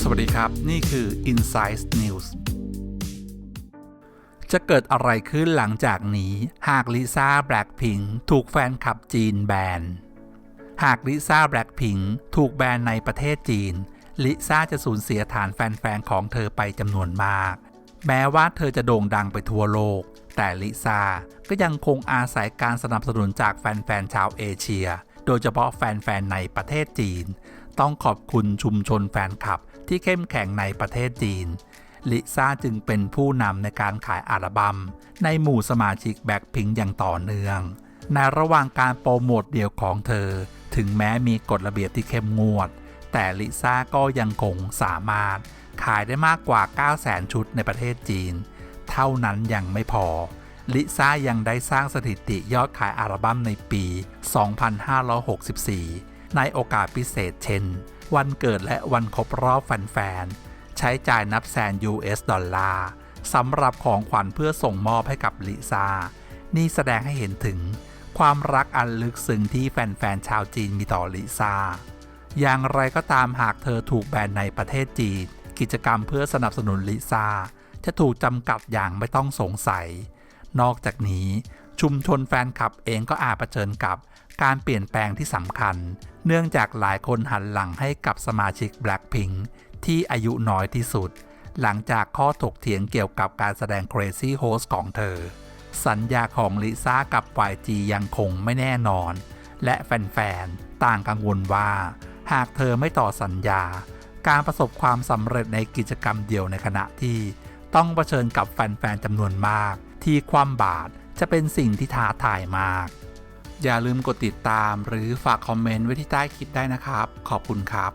สวัสดีครับ นี่คือ Insight News จะเกิดอะไรขึ้นหลังจากนี้ หากลิซ่าแบล็ k พิงถูกแฟนคลับจีนแบน หากลิซ่าแบล็ k พิงถูกแบนในประเทศจีน ลิซ่าจะสูญเสียฐานแฟนๆ ของเธอไปจำนวนมาก แม้ว่าเธอจะโด่งดังไปทั่วโลก แต่ลิซ่าก็ยังคงอาศัยการสนับสนุนจากแฟนๆ ชาวเอเชีย โดยเฉพาะแฟน ๆ ในประเทศจีน ต้องขอบคุณชุมชนแฟนคลับที่เข้มแข็งในประเทศจีน ลิซ่าจึงเป็นผู้นำในการขายอัลบัม้มในหมู่สมาชิกแบ็คพิงอย่างต่อเนื่อง ในระหว่างการโปรโมทเดี่ยวของเธอ ถึงแม้มีกฎระเบียบที่เข้มงวด แต่ลิซ่าก็ยังคงสามารถขายได้มากกว่า 900,000 ชุดในประเทศจีน เท่านั้นยังไม่พอ ลิซ่ายังได้สร้างสถิติยอดขายอัลบั้มในปี 2564 ในโอกาสพิเศษเช่น วันเกิดและวันครบรอบแฟนๆ ใช้จ่ายนับแสน US ดอลลาร์สำหรับของขวัญเพื่อส่งมอบให้กับลิซ่า นี่แสดงให้เห็นถึง ความรักอันลึกซึ้งที่แฟนๆ ชาวจีนมีต่อลิซ่า อย่างไรก็ตามหากเธอถูกแบนในประเทศจีน กิจกรรมเพื่อสนับสนุนลิซ่าจะถูกจำกัดอย่างไม่ต้องสงสัย นอกจากนี้ชุมชนแฟนคลับเองก็อาจเผชิญกับการเปลี่ยนแปลงที่สำคัญ เนื่องจากหลายคนหันหลังให้กับสมาชิก Blackpink ที่อายุน้อยที่สุด หลังจากข้อถกเถียงเกี่ยวกับการแสดง Crazy Host ของเธอ สัญญาของลิซ่ากับ YG ยังคงไม่แน่นอน และแฟนๆ ต่างกังวลว่า หากเธอไม่ต่อสัญญา การประสบความสำเร็จในกิจกรรมเดียวในขณะที่ ต้องเผชิญกับแฟนๆจำนวนมาก ทีความบาดจะเป็นสิ่งที่ท้าทายมาก อย่าลืมกดติดตามหรือฝากคอมเมนต์ไว้ที่ใต้คลิปได้นะครับ ขอบคุณครับ